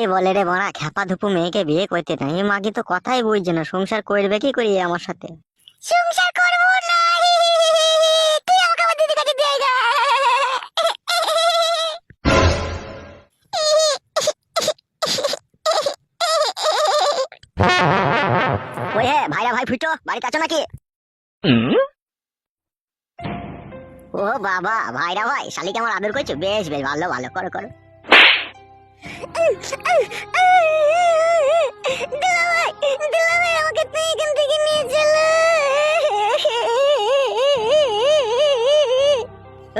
এই বলে রে বড়া খ্যাপা ধুপু মেয়েকে বিয়ে করতে নাই। এই মাকে তো কথাই বুঝছে না। সংসার করবে কি করি আমার সাথে? সংসার করব না। তুই আমাকে আমার দিদির কাছে দিয়ে যা ওই হে ভাইরা ভাই ফুটো বাড়িতে আছো নাকি? ও বাবা ভাইরা ভাই শালিকে আমার আদর করছ? বেশ বেশ ভালো ভালো করো করো। দুলাভাই দুলাভাই আমাকে তুই এখান থেকে নিয়ে চলো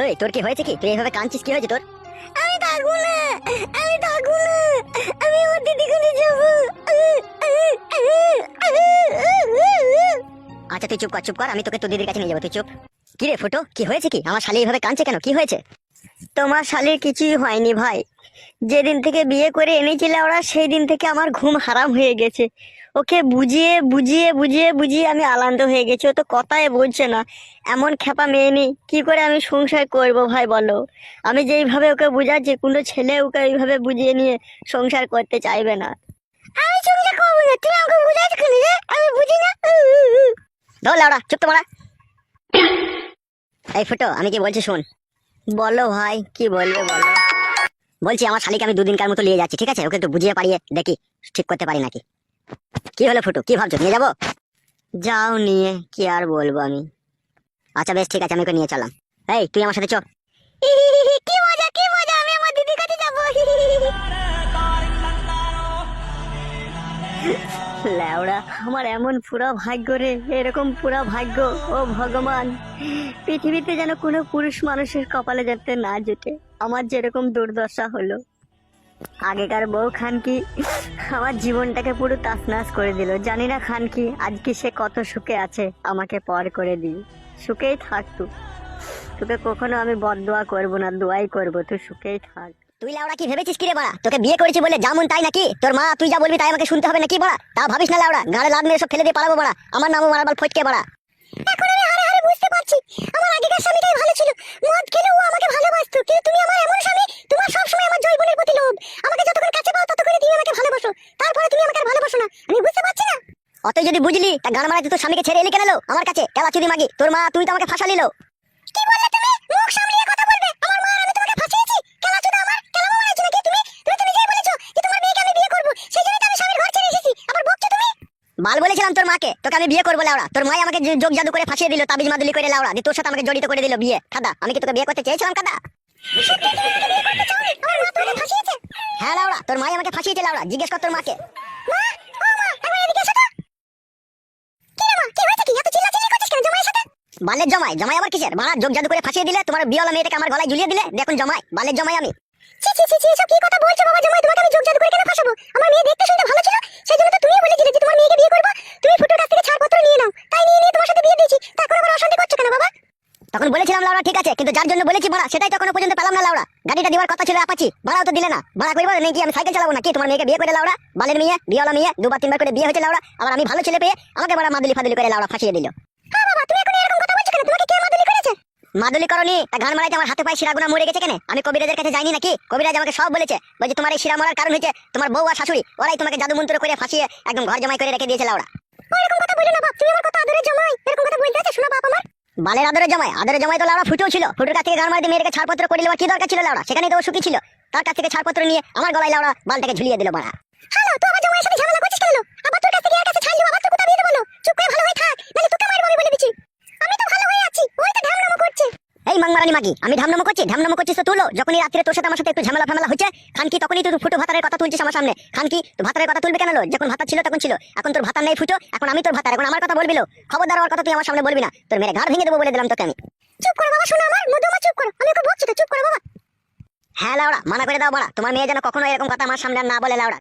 ওই তোর কি হয়েছে কি? তুই এভাবে কাঁদছিস কি হয়েছে তোর? আমি থাকব না আমি থাকব না আমি আমার দিদি কোনে যাব। আচ্ছা তুই চুপ কর চুপ কর আমি তোকে তোর দিদির কাছে নিয়ে যাব তুই চুপ। কি রে ফুটো কি হয়েছে কি? আমার শালি এভাবে কাঁদছে কেন? কি হয়েছে? তোমার শালির কিছুই হয়নি ভাই। যেদিন থেকে বিয়ে করে এনেছিলে ওরা সেই দিন থেকে আমার ঘুম হারাম হয়ে গেছে। ওকে বুঝিয়ে বুঝিয়ে বুঝিয়ে বুঝিয়ে আমি আলান্ত হয়ে গেছি। ও তো কথাই বলছে না। এমন খেপা মেয়ে নেই। কি করে আমি সংসার করব ভাই বলো? আমি যেইভাবে ওকে বুঝাচ্ছি কোনো ছেলে ওকে এইভাবে বুঝিয়ে নিয়ে সংসার করতে চাইবে না। আমি সংসার করব না। তুমি আমাকে বুঝাচ্ছ কেন আমি বুঝি না? ধর লাউড়া চুপ তো মারা। এই ফুটো আমি কি বলছি শোন। বলো ভাই, কি বলবে বলো? বলছি, আমার শালিকে আমি দুদিনকার মতো নিয়ে যাচ্ছি, ঠিক আছে? ওকে একটু বুঝিয়ে পারিয়ে দেখি, ঠিক করতে পারি নাকি? কি হলো ফুটু, কি ভাবছ, নিয়ে যাব? যাও নিয়ে, কি আর বলব আমি? আচ্ছা বেশ, ঠিক আছে, আমি ওকে নিয়ে চলাম। এই, তুই আমার সাথে চ। ল্যাওড়া আমার এমন পুরা ভাগ্য রে, এরকম পুরা ভাগ্য। ও ভগবান, পৃথিবীতে যেন কোনো পুরুষ মানুষের কপালে যাতে না জুটে, আমার যেরকম দুর্দশা হলো। আগেকার বউ খান কি আমার জীবনটাকে পুরো তাসনাস করে দিল। জানি না খান কি আজকে সে কত সুখে আছে, আমাকে পর করে দিই। সুখেই থাক তুই। তোকে কখনো আমি বদদোয়া করব না, দোয়াই করব, তুই সুখেই থাক। তুই লাউড়া, কি ভেবেছিস কি রে বাড়া? তোকে বিয়ে করেছি বলে যেমন তাই নাকি? তোর মা তুই যা বলবি তাই আমাকে শুনতে হবে নাকি বাড়া? তা ভাবিস না লাউড়া গাড়ে লাদ মেরে সব ফেলে দিয়ে পালাবো বাড়া। আমার নামও মারাবার ফটকে বাড়া। এখন আমি হারে হারে বুঝতে পারছি, আমার আগেকার স্বামীটাই ভালো ছিল। মদ খেলে ও আমাকে কিন্তু তুমি আমার এমন স্বামী, তোমার প্রতি লোভ। আমাকে যত করে কাছে পাও তত করে তুমি আমাকে ভালোবাসো। তারপরে তুমি আমাকে আর ভালোবাসো না। আমি বুঝতে পারছি না। যদি বুঝলি, তা গান মারা তোর স্বামীকে ছেড়ে এলি কেন আমার কাছে কেলা চুদি মাগি। তোর মা, তুই তো আমাকে ফাঁসা নিলো কি বললে তুমি? মুখ সামলিয়ে বলেছিলাম তোর মাকে, তোকে আমি বিয়ে করব লাউড়া। তোর মাই আমাকে যোগ জাদু করে ফাঁসিয়ে দিল, তাবিজ মাদুলি করে লাউড়া দিয়ে তোর সাথে আমাকে জড়িত করে দিল বিয়ে। কাদা আমি কি তোকে বিয়ে করতে চেয়েছিলাম কাদা হ্যাঁ লাউড়া, তোর মাই আমাকে ফাঁসিয়েছে লাউড়া, জিজ্ঞেস কর তোর মাকে। বালের জমাই জমাই আবার কিসের? যোগ জাদু করে ফাঁসিয়ে দিলে তোমার বিয়লা মেয়েটাকে আমার গলায় ঝুলিয়ে দিলে? দেখুন জমাই, বালের জমাই আমি। কি কথা বলছো বাবা আমি যোগ জাদু করে কেন ফাঁসাবো আমার মেয়ে দেখতে শুনতে ভালো ছিল সেই জন্য তো তুমিও বলেছিলে যে তোমার মেয়েকে বিয়ে করব তুমি ফুটোর কাছ থেকে ছাড়পত্র নিয়ে নাও তাই নিয়ে নিয়ে তোমার সাথে বিয়ে দিয়েছি তখন আবার অশান্তি করছ কেন বাবা তখন বলেছিলাম লাউড়া ঠিক আছে কিন্তু যার জন্য বলেছি বাড়া সেটাই তো এখনও পর্যন্ত পেলাম না লাউড়া গাড়িটা দেওয়ার কথা ছিল আপাচি ভাড়াও তো দিলে না। ভাড়া করব নাকি আমি সাইকেল চালাবো নাকি? তোমার মেয়েকে বিয়ে করে লাউড়া বালের মেয়ে বিয়লা মেয়ে দুবার তিনবার করে বিয়ে হয়েছে লাউড়া আবার আমি ভালো ছেলে পেয়ে আমাকে বড় মাদুলি ফাদুলি করে লাউড়া ফাঁসিয়ে দিল। কথা কে মাদুলি করনি তা গান মারাইতে আমার হাতে পায়ে শিরাগুনা মরে গেছে কেন? আমি কবিরাজের কাছে যাইনি নাকি? কবিরাজ আমাকে সব বলেছে বলছে তোমার এই শিরা মরার কারণ হয়েছে তোমার বউ আর শাশুড়ি ওরাই তোমাকে জাদু মন্ত্র করে ফাঁসিয়ে একদম ঘর জমাই করে রেখে দিয়েছে লাউড়া এরকম কথা বলো না বাপ তুমি আমার কত আদরের জামাই। এরকম কথা বলতে আছে শোনো বাপ আমার। বালের আদরে জামাই আদরে জামাই তো লাউড়া ফুটেও ছিল। ফুটের কাছ থেকে গান মারিতে ছাড়পত্র করে নেওয়ার কি দরকার ছিল লাউড়া? সেখানে তো সুখী ছিল। তার কাছ থেকে ছাড়পত্র নিয়ে আমার গলায় লাউড়া বালটাকে ঝুলিয়ে দিল বাড়া হ্যালো, তো আমার জমায়ের সাথে ঝামেলা করছিস কেন? আবার তোর কাছ থেকে কাছে ছাড়লি আবার কোথা দিয়ে দেবো চুপ করে ভালো হয়ে থাক নালে তোকে মারবো আমি বলে দিচ্ছি আমি তো ভালো হয়ে আছি ওই তো ঢামনামো করছে এই মাংমারানি মাগি। আমি ঢামনামো করছি, ঢামনামো করছিস তো তুলো। যখনই রাত্রে তোর সাথে আমার সাথে একটু ঝামেলা ফামেলা হচ্ছে খান কি, তখনই তুই ফুটো ভাতারের কথা তুলছিস আমার সামনে। খান কি তুই ভাতারের কথা তুলবে কেন লো? যখন ভাতা ছিল তখন ছিল। এখন তোর ভাতা নেই ফুটো, এখন আমি তোর ভাতার, এখন আমার কথা বলবি। খবরদার আমার কথা তুই আমার সামনে বলবি না। তোর মেরে ঘাড় ভেঙে দেবো বলে দিলাম তোকে আমি। চুপ করো বাবা, শোনো আমার। মধু আমার চুপ করো। আমি ওকে বকছি তো, চুপ করো বাবা। হ্যাঁ লাউড়া, মানা করে দাও বাড়া। তোমার মেয়ে যেন কখনো এরকম কথা আমার সামনে না বলে, লাউড়া।